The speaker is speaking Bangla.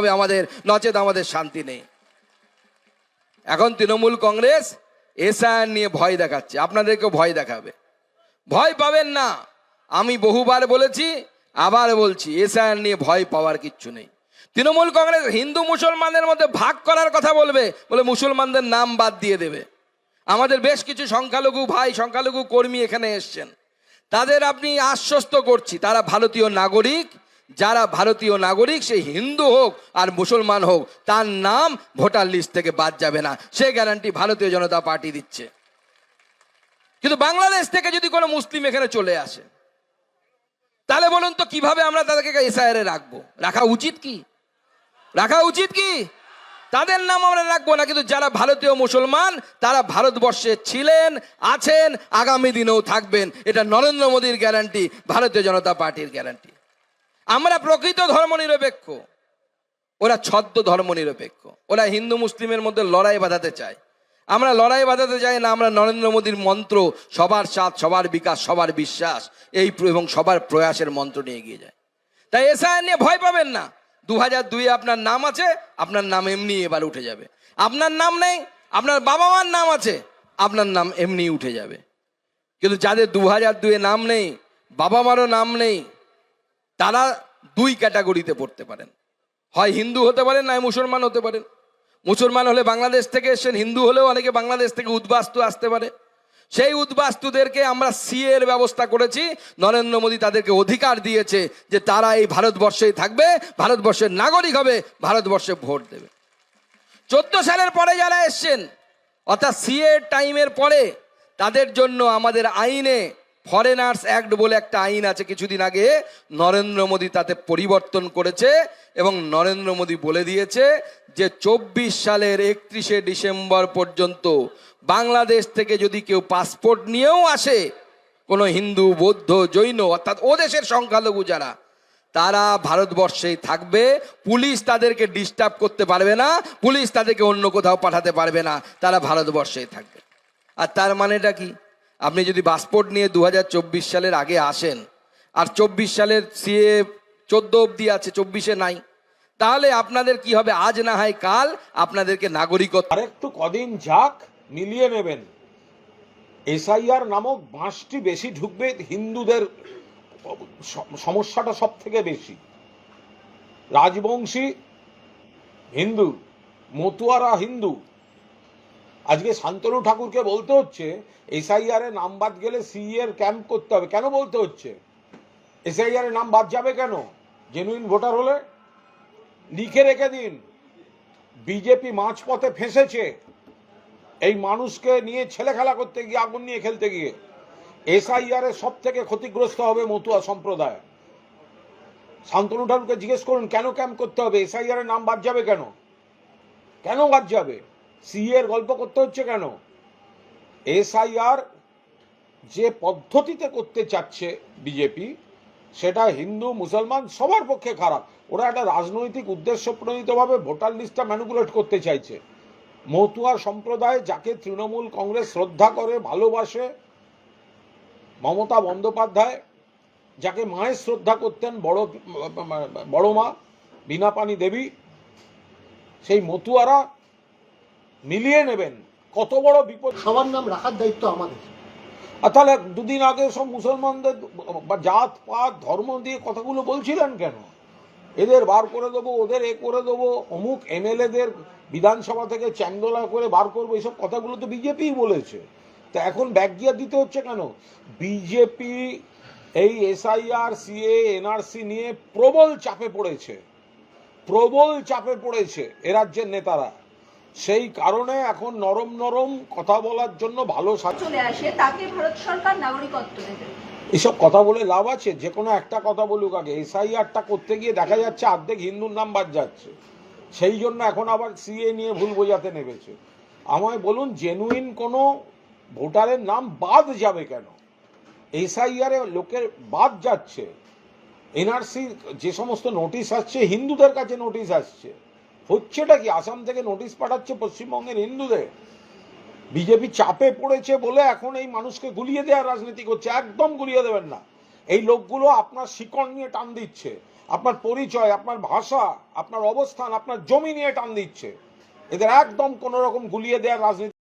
হবে আমাদের, নচেত আমাদের শান্তি নেই। এখন তৃণমূল কংগ্রেস এসআইআর নিয়ে ভয় দেখাচ্ছে আপনাদেরকে ভয় দেখাবে। ভয় পাবেন না, আমি বহুবার বলেছি, আবার বলছি, এসআইআর নিয়ে ভয় পাওয়ার কিচ্ছু নেই। তৃণমূল কংগ্রেস হিন্দু মুসলমানদের মধ্যে ভাগ করার কথা বলবে, বলে মুসলমানদের নাম বাদ দিয়ে দেবে। আমাদের বেশ কিছু সংখ্যালঘু ভাই, সংখ্যালঘু কর্মী এখানে এসছেন। তাদের আপনি আশ্বস্ত করছি, তারা ভারতীয় নাগরিক যারা ভারতীয় নাগরিক, সে হিন্দু হোক আর মুসলমান হোক, তার নাম ভোটার লিস্ট থেকে বাদ যাবে না। সে গ্যারান্টি ভারতীয় জনতা পার্টি দিচ্ছে। কিন্তু বাংলাদেশ থেকে যদি কোনো মুসলিম এখানে চলে আসে, তাহলে বলুন তো কীভাবে আমরা তাদেরকে এসআইআরে রাখব? রাখা উচিত কি? রাখা উচিত কি? তাদের নাম আমরা রাখব না, কিন্তু যারা ভারতীয় মুসলমান, তারা ভারতবর্ষে ছিলেন, আছেন, আগামী দিনেও থাকবেন। এটা নরেন্দ্র মোদীর গ্যারান্টি ভারতীয় জনতা পার্টির গ্যারান্টি আমরা প্রকৃত ধর্মনিরপেক্ষ। ওরা ছদ্ম ধর্ম নিরপেক্ষ ওরা হিন্দু মুসলিমের মধ্যে লড়াই বাঁধাতে চায়। আমরা লড়াই বাঁধাতে চাই না, আমরা নরেন্দ্র মোদীর মন্ত্র সবার সাথ, সবার বিকাশ, সবার বিশ্বাস, এই এবং সবার প্রয়াসের মন্ত্র নিয়ে এগিয়ে যায়। তাই এসআইআর নিয়ে ভয় পাবেন না। দু হাজার দুই আপনার নাম আছে, আপনার নাম এমনি এবার উঠে যাবে। আপনার নাম নেই, আপনার বাবা মার নাম আছে, আপনার নাম এমনি উঠে যাবে। কিন্তু যাদের দু হাজার দুয়ে নাম নেই বাবা মারও নাম নেই তারা দুই ক্যাটাগরিতে পড়তে পারেন। হয় হিন্দু হতে পারেন, নয় মুসলমান হতে পারেন। মুসলমান হলে বাংলাদেশ থেকে এসেছেন, হিন্দু হলেও অনেকে বাংলাদেশ থেকে উদ্বাস্তু আসতে পারে। সেই উদ্বাস্তুদেরকে আমরা সিএ এর ব্যবস্থা করেছি। নরেন্দ্র মোদী তাদেরকে অধিকার দিয়েছে যে তারা এই ভারতবর্ষেই থাকবে, ভারতবর্ষের নাগরিক হবে, ভারতবর্ষে ভোট দেবে। চোদ্দ সালের পরে যারা এসছেন, অর্থাৎ সিএ টাইমের পরে, তাদের জন্য আমাদের আইনে ফরেনার্স অ্যাক্ট বলে একটা আইন আছে কিছুদিন আগে, নরেন্দ্র মোদী তাতে পরিবর্তন করেছে এবং নরেন্দ্র মোদী বলে দিয়েছে যে চব্বিশ সালের একত্রিশে ডিসেম্বর পর্যন্ত বাংলাদেশ থেকে যদি কেউ পাসপোর্ট নিয়েও আসে, কোনো হিন্দু, বৌদ্ধ, জৈন, অর্থাৎ ও দেশের সংখ্যালঘু যারা, তারা ভারতবর্ষেই থাকবে, পুলিশ তাদেরকে ডিস্টার্ব করতে পারবে না, পুলিশ তাদেরকে অন্য কোথাও পাঠাতে পারবে না, তারা ভারতবর্ষেই থাকবে। আর তার মানেটা কি? আপনি যদি পাসপোর্ট নিয়ে দু হাজার চব্বিশ সালের আগে আসেন, আর চব্বিশ সালের সিএ চোদ্দ অবধি আছে, চব্বিশে নাই, তাহলে আপনাদের কি হবে? আজ না হয় কাল আপনাদেরকে নাগরিকত্ব আর একটু কদিন যাক মিলিয়ে নেবেন। এসআইআর নামক বাঁশটি বেশি ঢুকবে, হিন্দুদের সমস্যাটা সব থেকে বেশি। রাজবংশী হিন্দু, মতুয়ারা হিন্দু আজকে শান্তনু ঠাকুরকে বলতে হচ্ছে এসআইআর এ নাম বাদ গেলে সিই এর ক্যাম্প করতে হবে। কেন বলতে হচ্ছে? এসআইআর এ নাম বাদ যাবে কেন? জেনুইন ভোটার হলে? লিখে রেখে দিন। বিজেপি মাঝপথে ফেঁসেছে। এই মানুষকে নিয়ে ছেলে খেলা করতে গিয়ে আগুন নিয়ে খেলতে গিয়ে। এসআইআর এর সব থেকে ক্ষতিগ্রস্ত হবে মতুয়া সম্প্রদায়। শান্তনু ঠাকুরকে জিজ্ঞেস করুন, কেন ক্যাম্প করতে হবে? এসআইআর এর নাম বাদ যাবে কেন? কেন বাদ যাবে? সি এর গল্প করতে হচ্ছে কেন? এসআইআর যে পদ্ধতিতে করতে চাচ্ছে বিজেপি, সেটা হিন্দু, মুসলমান সবার পক্ষে খারাপ। ওরা একটা রাজনৈতিক উদ্দেশ্য প্রণীতভাবে ভোটার লিস্টটা ম্যানুপুলেট করতে চাইছে। মতুয়া সম্প্রদায় যাকে তৃণমূল কংগ্রেস শ্রদ্ধা করে, ভালোবাসে, মমতা বন্দ্যোপাধ্যায়, যাকে মায়ের শ্রদ্ধা করতেন বড় বড় মা বিনাপানি দেবী, সেই মতুয়ারা মিলিয়ে নেবেন। কত বড় বিপদ। সবার নাম রাখার দায়িত্ব আমাদের। আর তাহলে দুদিন আগে সব মুসলমানদের বা জাত পাত ধর্ম দিয়ে কথাগুলো বলছিলেন কেন? এদের বার করে দেবো ওদের এ করে দেবো অমুক এমএলএদের বিধানসভা থেকে চ্যাংদোলা করে বার করব এইসব কথাগুলো তো বিজেপিই বলেছে। তা এখন ব্যাক গিয়ার দিতে হচ্ছে কেন? বিজেপি এই এসআইআর সিএ এনআরসি নিয়ে প্রবল চাপে পড়েছে। প্রবল চাপে পড়েছে এ রাজ্যের নেতারা। সেই কারণে এখন নরম নরম কথা বলার জন্য ভালো চলে আসে তাকে ভারত সরকার নাগরিকত্ব দেবে। এসব কথা বলে লাভ আছে যে কোনো একটা কথা বলুক আগে। এসআইআরটা করতে গিয়ে দেখা যাচ্ছে অর্ধেক হিন্দুর নাম বাদ যাচ্ছে। সেই জন্য এখন আবার সিএ নিয়ে ভুল বোঝাতে নেমেছে। আমায় বলুন জেনুইন কোনো ভোটারের নাম বাদ যাবে কেন? এসআইআর লোকের বাদ যাচ্ছে। এনআরসি যে সমস্ত নোটিশ আসছে হিন্দুদের কাছে নোটিশ আসছে। হচ্ছেটা কি? আসাম থেকে নোটিশ পাঠাচ্ছে পশ্চিমবঙ্গের হিন্দুদের। বিজেপি চাপে পড়েছে বলে এখন এই মানুষকে গুলিয়ে দেওয়ার রাজনীতি করছে। একদম গুলিয়ে দেবেন না। এই লোকগুলো আপনার শিকড় নিয়ে টান দিচ্ছে, আপনার পরিচয়, আপনার ভাষা, আপনার অবস্থান, আপনার জমি নিয়ে টান দিচ্ছে। এদের একদম কোন রকম গুলিয়ে দেওয়ার রাজনীতি